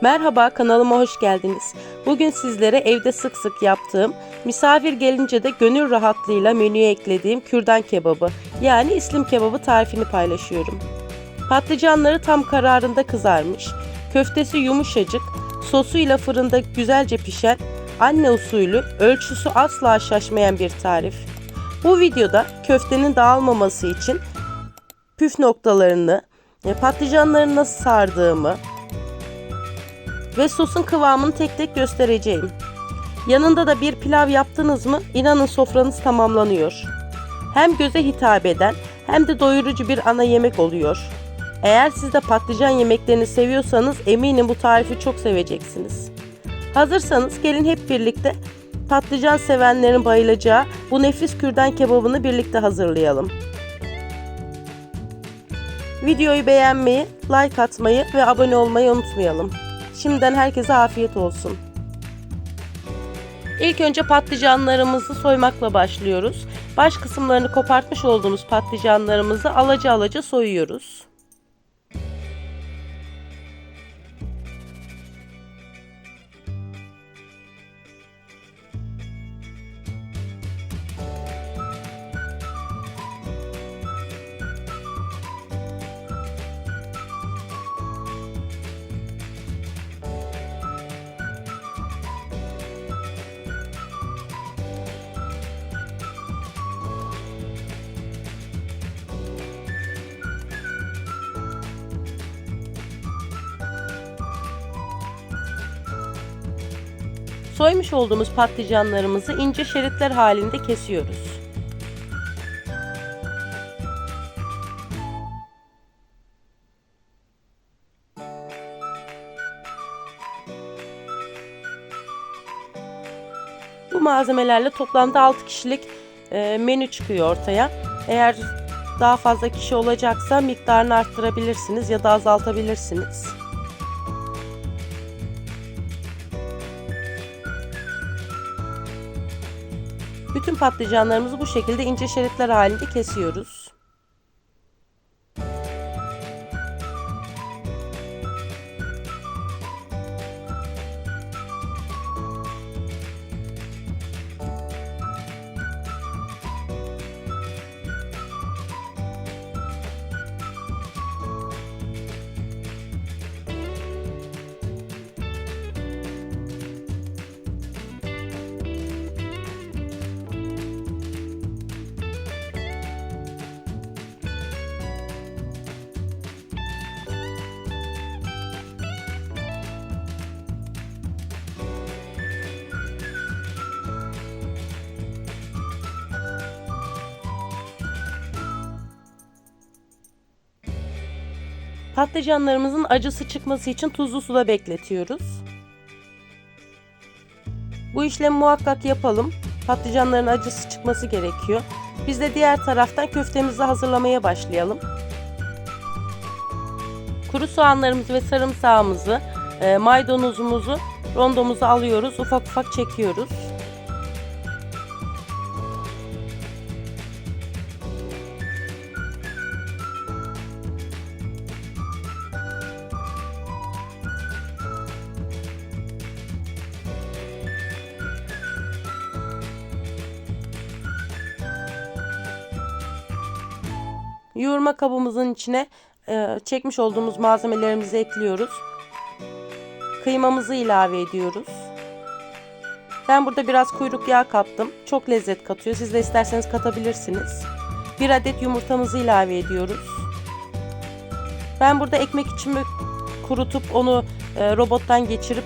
Merhaba kanalıma hoş geldiniz. Bugün sizlere evde sık sık yaptığım, misafir gelince de gönül rahatlığıyla menüye eklediğim kürdan kebabı yani islim kebabı tarifini paylaşıyorum. Patlıcanları tam kararında kızarmış, köftesi yumuşacık, sosuyla fırında güzelce pişen, anne usulü, ölçüsü asla şaşmayan bir tarif. Bu videoda köftenin dağılmaması için püf noktalarını, e, patlıcanları nasıl sardığımı, ve sosun kıvamını tek tek göstereceğim. Yanında da bir pilav yaptınız mı inanın sofranız tamamlanıyor. Hem göze hitap eden hem de doyurucu bir ana yemek oluyor. Eğer siz de patlıcan yemeklerini seviyorsanız eminim bu tarifi çok seveceksiniz. Hazırsanız gelin hep birlikte patlıcan sevenlerin bayılacağı bu nefis kürdan kebabını birlikte hazırlayalım. Videoyu beğenmeyi, like atmayı ve abone olmayı unutmayalım. Şimdiden herkese afiyet olsun. İlk önce patlıcanlarımızı soymakla başlıyoruz. Baş kısımlarını kopartmış olduğumuz patlıcanlarımızı alaca alaca soyuyoruz. Soymuş olduğumuz patlıcanlarımızı ince şeritler halinde kesiyoruz. Bu malzemelerle toplamda 6 kişilik e, menü çıkıyor ortaya. Eğer daha fazla kişi olacaksa miktarını arttırabilirsiniz ya da azaltabilirsiniz. Bütün patlıcanlarımızı bu şekilde ince şeritler halinde kesiyoruz. Patlıcanlarımızın acısı çıkması için tuzlu suda bekletiyoruz. Bu işlemi muhakkak yapalım. Patlıcanların acısı çıkması gerekiyor. Biz de diğer taraftan köftemizi hazırlamaya başlayalım. Kuru soğanlarımızı ve sarımsağımızı, e, maydanozumuzu rondomuza alıyoruz. Ufak ufak çekiyoruz. Yoğurma kabımızın içine e, çekmiş olduğumuz malzemelerimizi ekliyoruz. Kıymamızı ilave ediyoruz. Ben burada biraz kuyruk yağı kattım. Çok lezzet katıyor. Siz de isterseniz katabilirsiniz. Bir adet yumurtamızı ilave ediyoruz. Ben burada ekmek için kurutup onu e, robottan geçirip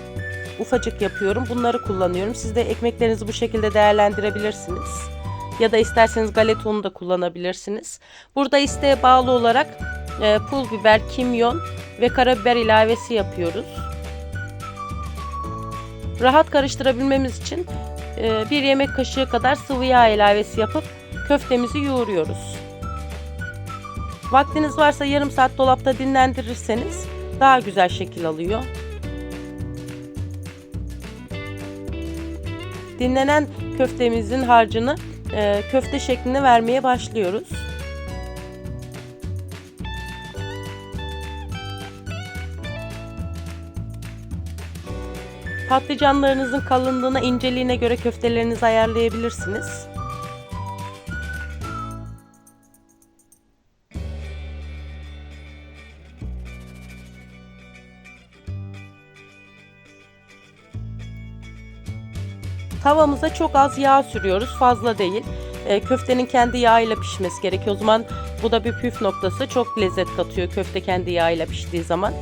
ufacık yapıyorum. Bunları kullanıyorum. Siz de ekmeklerinizi bu şekilde değerlendirebilirsiniz ya da isterseniz galeta unu da kullanabilirsiniz. Burada isteğe bağlı olarak e, pul biber, kimyon ve karabiber ilavesi yapıyoruz. Rahat karıştırabilmemiz için e, bir yemek kaşığı kadar sıvı yağ ilavesi yapıp köftemizi yoğuruyoruz. Vaktiniz varsa yarım saat dolapta dinlendirirseniz daha güzel şekil alıyor. Dinlenen köftemizin harcını e, köfte şeklini vermeye başlıyoruz. Patlıcanlarınızın kalınlığına, inceliğine göre köftelerinizi ayarlayabilirsiniz. Tavamıza çok az yağ sürüyoruz, fazla değil. E, köftenin kendi yağıyla pişmesi gerekiyor. O zaman bu da bir püf noktası. Çok lezzet katıyor köfte kendi yağıyla piştiği zaman.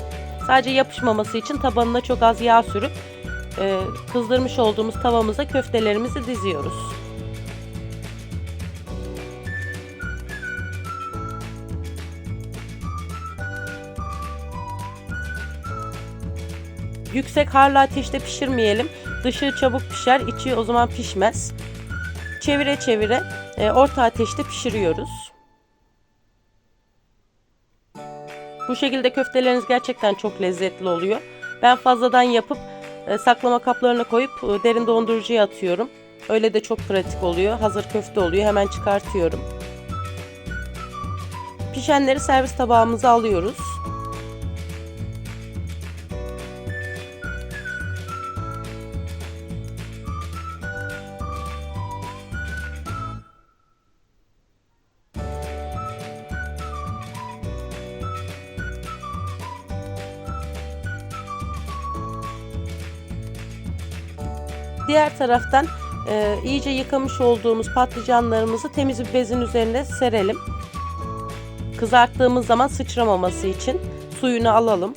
Sadece yapışmaması için tabanına çok az yağ sürüp e, kızdırmış olduğumuz tavamıza köftelerimizi diziyoruz. Yüksek harlı ateşte pişirmeyelim. Dışı çabuk pişer, içi o zaman pişmez. Çevire çevire e, orta ateşte pişiriyoruz. Bu şekilde köfteleriniz gerçekten çok lezzetli oluyor. Ben fazladan yapıp e, saklama kaplarına koyup e, derin dondurucuya atıyorum. Öyle de çok pratik oluyor. Hazır köfte oluyor. Hemen çıkartıyorum. Pişenleri servis tabağımıza alıyoruz. Diğer taraftan e, iyice yıkamış olduğumuz patlıcanlarımızı temiz bir bezin üzerine serelim. Kızarttığımız zaman sıçramaması için suyunu alalım.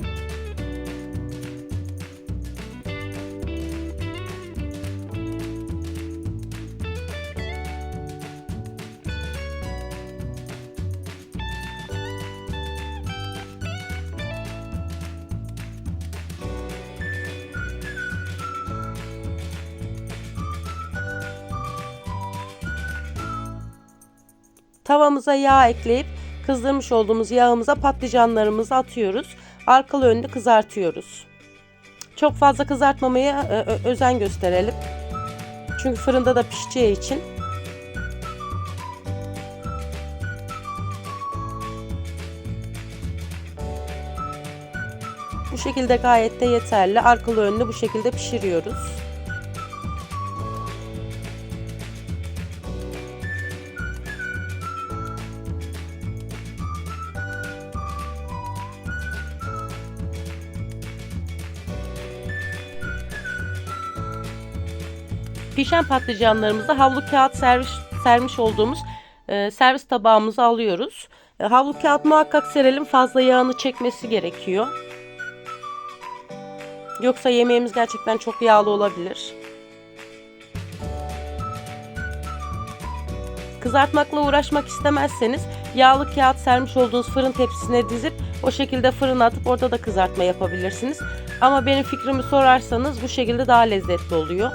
Tavamıza yağ ekleyip kızdırmış olduğumuz yağımıza patlıcanlarımızı atıyoruz. Arkalı önlü kızartıyoruz. Çok fazla kızartmamaya e, özen gösterelim. Çünkü fırında da pişeceği için. Bu şekilde gayet de yeterli. Arkalı önlü bu şekilde pişiriyoruz. Pişen patlıcanlarımızı havlu kağıt servis, sermiş olduğumuz e, servis tabağımıza alıyoruz. E, havlu kağıt muhakkak serelim fazla yağını çekmesi gerekiyor. Yoksa yemeğimiz gerçekten çok yağlı olabilir. Kızartmakla uğraşmak istemezseniz yağlı kağıt sermiş olduğunuz fırın tepsisine dizip o şekilde fırına atıp orada da kızartma yapabilirsiniz. Ama benim fikrimi sorarsanız bu şekilde daha lezzetli oluyor.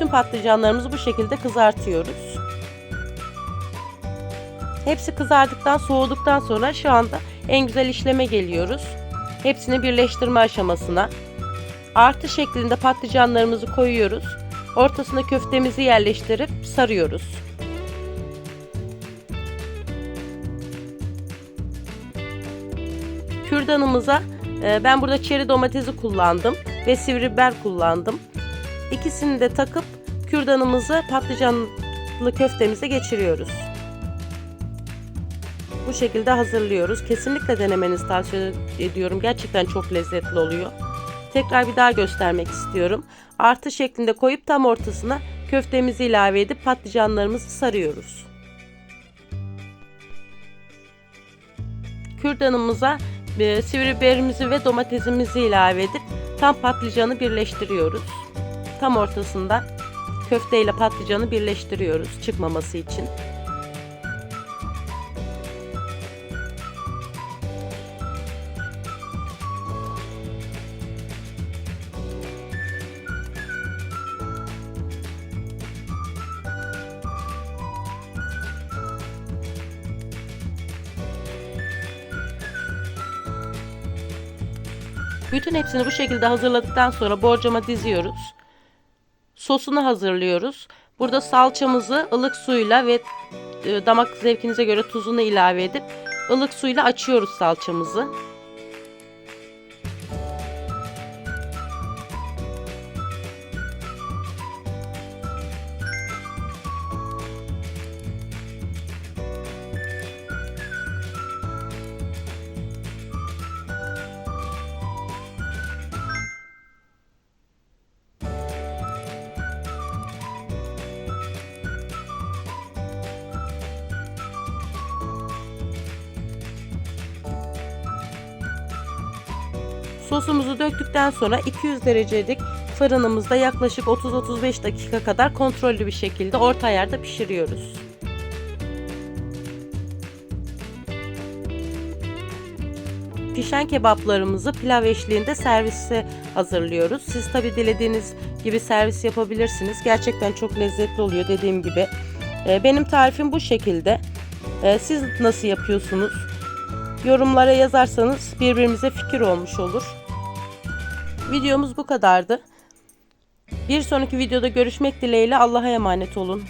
Bütün patlıcanlarımızı bu şekilde kızartıyoruz. Hepsi kızardıktan, soğuduktan sonra şu anda en güzel işleme geliyoruz. Hepsini birleştirme aşamasına. Artı şeklinde patlıcanlarımızı koyuyoruz. Ortasına köftemizi yerleştirip sarıyoruz. Kürdanımıza e, ben burada çeri domatesi kullandım ve sivri biber kullandım. İkisini de takıp kürdanımızı patlıcanlı köftemize geçiriyoruz. Bu şekilde hazırlıyoruz. Kesinlikle denemenizi tavsiye ediyorum. Gerçekten çok lezzetli oluyor. Tekrar bir daha göstermek istiyorum. Artı şeklinde koyup tam ortasına köftemizi ilave edip patlıcanlarımızı sarıyoruz. Kürdanımıza e, sivri biberimizi ve domatesimizi ilave edip tam patlıcanı birleştiriyoruz. Tam ortasında köfte ile patlıcanı birleştiriyoruz çıkmaması için. Bütün hepsini bu şekilde hazırladıktan sonra borcama diziyoruz. Sosunu hazırlıyoruz. Burada salçamızı ılık suyla ve e, damak zevkinize göre tuzunu ilave edip ılık suyla açıyoruz salçamızı. Sosumuzu döktükten sonra 200 derecelik fırınımızda yaklaşık 30-35 dakika kadar kontrollü bir şekilde orta ayarda pişiriyoruz. Pişen kebaplarımızı pilav eşliğinde servise hazırlıyoruz. Siz tabi dilediğiniz gibi servis yapabilirsiniz. Gerçekten çok lezzetli oluyor dediğim gibi. Ee, Benim tarifim bu şekilde. Ee, Siz nasıl yapıyorsunuz? Yorumlara yazarsanız birbirimize fikir olmuş olur. Videomuz bu kadardı. Bir sonraki videoda görüşmek dileğiyle Allah'a emanet olun.